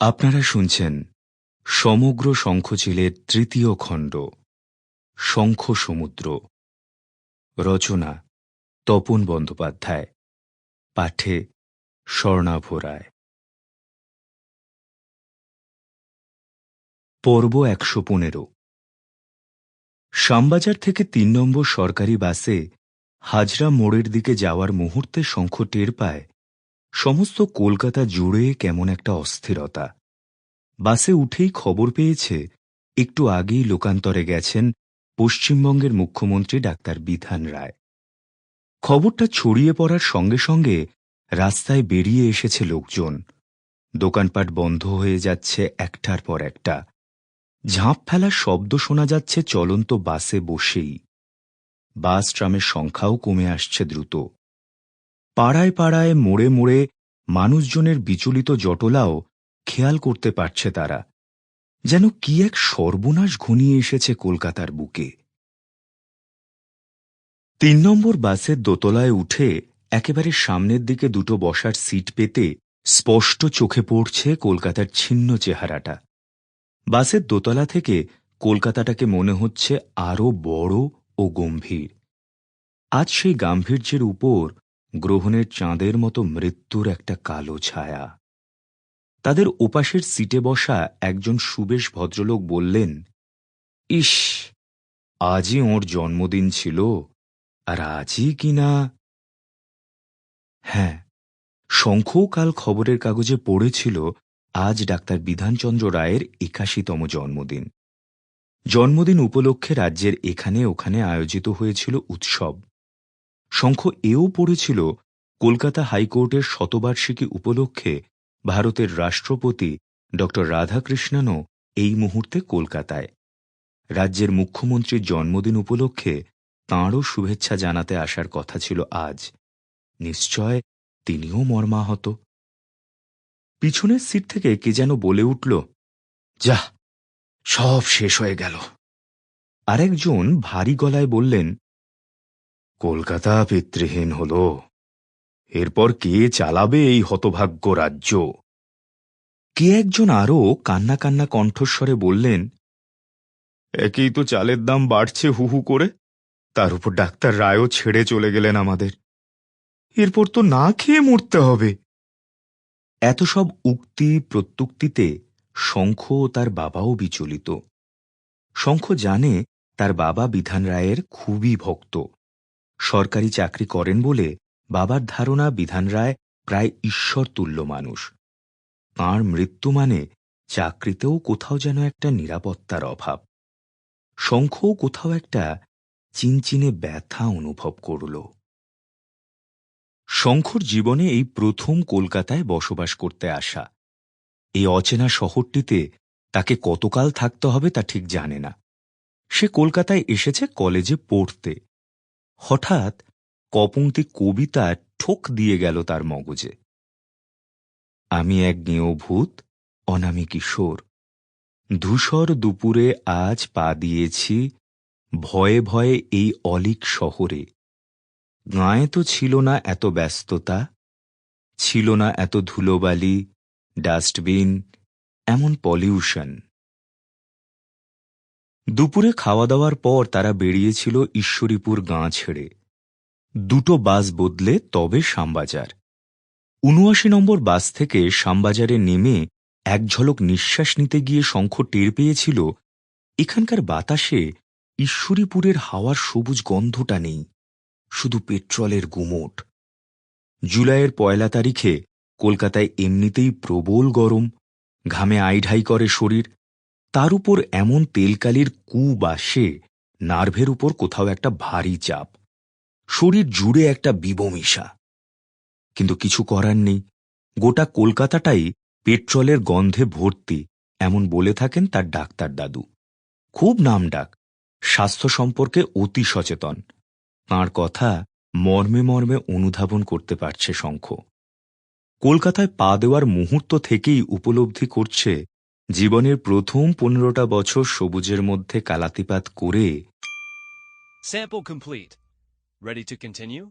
আপনারা শুনছেন সমগ্র শঙ্খচিলের তৃতীয় খণ্ড, শঙ্খ সমুদ্র, রচনা তপন বন্দ্যোপাধ্যায়, পাঠে স্বর্ণাভ রায়। পর্ব একশো পনেরো। শ্যামবাজার থেকে তিন নম্বর সরকারি বাসে হাজরা মোড়ের দিকে যাওয়ার মুহূর্তে শঙ্খ টের পায় সমস্ত কলকাতা জুড়ে কেমন একটা অস্থিরতা। বাসে উঠেই খবর পেয়েছে, একটু আগেই লোকান্তরে গেছেন পশ্চিমবঙ্গের মুখ্যমন্ত্রী ডাক্তার বিধান রায়। খবরটা ছড়িয়ে পড়ার সঙ্গে সঙ্গে রাস্তায় বেরিয়ে এসেছে লোকজন। দোকানপাট বন্ধ হয়ে যাচ্ছে একটার পর একটা। ঝাঁপ ফেলার শব্দ শোনা যাচ্ছে চলন্ত বাসে বসেই। বাস ট্রামের সংখ্যাও কমে আসছে দ্রুত। পাড়ায় পাড়ায় মোড়ে মোড়ে মানুষজনের বিচলিত জটলাও খেয়াল করতে পারছে তারা, যেন কি এক সর্বনাশ ঘনিয়ে এসেছে কলকাতার বুকে। তিন নম্বর বাসের দোতলায় উঠে একেবারে সামনের দিকে দুটো বসার সিট পেতে স্পষ্ট চোখে পড়ছে কলকাতার ছিন্ন চেহারাটা। বাসের দোতলা থেকে কলকাতাটাকে মনে হচ্ছে আরও বড় ও গম্ভীর। আজ সেই গাম্ভীর্যের উপর গ্রহণের চাঁদের মতো মৃত্যুর একটা কালো ছায়া। তাদের ওপাশের সিটে বসা একজন সুবেশ ভদ্রলোক বললেন, ইস, আজই ওর জন্মদিন ছিল, আর আজই কিনা হ্যাঁ শঙ্খও কাল খবরের কাগজে পড়েছিল, আজ ডাক্তার বিধানচন্দ্র রায়ের একাশিতম জন্মদিন। জন্মদিন উপলক্ষে রাজ্যের এখানে ওখানে আয়োজিত হয়েছিল উৎসব। শঙ্খ এও পড়েছিল, কলকাতা হাইকোর্টের শতবার্ষিকী উপলক্ষে ভারতের রাষ্ট্রপতি ড. রাধাকৃষ্ণনও এই মুহূর্তে কলকাতায়। রাজ্যের মুখ্যমন্ত্রীর জন্মদিন উপলক্ষে তাঁরও শুভেচ্ছা জানাতে আসার কথা ছিল আজ। নিশ্চয় তিনিও মর্মাহত। পিছনের সিট থেকে কে যেন বলে উঠল যা সব শেষ হয়ে গেল। আরেকজন ভারী গলায় বললেন কলকাতা পিতৃহীন হল। এরপর কে চালাবে এই হতভাগ্য রাজ্য? কে একজন আরও কান্না কান্না কণ্ঠস্বরে বললেন, একেই তো চালের দাম বাড়ছে হু হু করে। তার উপর ডাক্তার রায়ও ছেড়ে চলে গেলেন আমাদের। এরপর তো না খেয়ে মরতে হবে এত সব উক্তি প্রত্যুক্তিতে শঙ্খ ও তার বাবাও বিচলিত। শঙ্খ জানে তার বাবা বিধান রায়ের খুবই ভক্ত। সরকারি চাকরি করেন বলে বাবার ধারণা বিধান রায় প্রায় ঈশ্বর তুল্য মানুষ। তাঁর মৃত্যু মানে চাকরিতেও কোথাও যেন একটা নিরাপত্তার অভাব। শঙ্খও কোথাও একটা চিনচিনে ব্যথা অনুভব করল। শঙ্খর জীবনে এই প্রথম কলকাতায় বসবাস করতে আসা। এই অচেনা শহরটিতে তাকে কতকাল থাকতে হবে তা ঠিক জানে না। সে কলকাতায় এসেছে কলেজে পড়তে। হঠাৎ কপংতি কবিতা ঠোক দিয়ে গেল তার মগজে। আমি এক ভূত অনামি কিশোর। ধূসর দুপুরে আজ পা দিয়েছি ভয়ে ভয়ে এই অলিক শহরে। গাঁয়ে তো ছিল না এত ব্যস্ততা, ছিল না এত ধুলোবালি, ডাস্টবিন, এমন পলিউশন। দুপুরে খাওয়া দাওয়ার পর তারা বেরিয়েছিল ঈশ্বরীপুর গাঁ ছেড়ে। দুটো বাস বদলে তবে শ্যামবাজার। উনআশি নম্বর বাস থেকে শ্যামবাজারে নেমে এক ঝলক নিঃশ্বাস নিতে গিয়ে শঙ্খ টের পেয়েছিল, এখানকার বাতাসে ঈশ্বরীপুরের হাওয়ার সবুজ গন্ধটা নেই, শুধু পেট্রোলের গুমোট। জুলাইয়ের পয়লা তারিখে কলকাতায় এমনিতেই প্রবল গরম, ঘামে আইঢাই করে শরীর তার উপর এমন তেলকালির কু বা সে নার্ভের উপর কোথাও একটা ভারী চাপ। শরীর জুড়ে একটা বিবমিশা। কিন্তু কিছু করার নেই। গোটা কলকাতাটাই পেট্রোলের গন্ধে ভর্তি, এমন বলে থাকেন তার ডাক্তার দাদু। খুব নাম ডাক স্বাস্থ্য সম্পর্কে অতি সচেতন। তাঁর কথা মর্মে মর্মে অনুধাবন করতে পারছে শঙ্খ। কলকাতায় পা দেওয়ার মুহূর্ত থেকেই উপলব্ধি করছে জীবনের প্রথম পনেরোটা বছর সবুজের মধ্যে কালাতিপাত করে Sample complete. Ready to continue?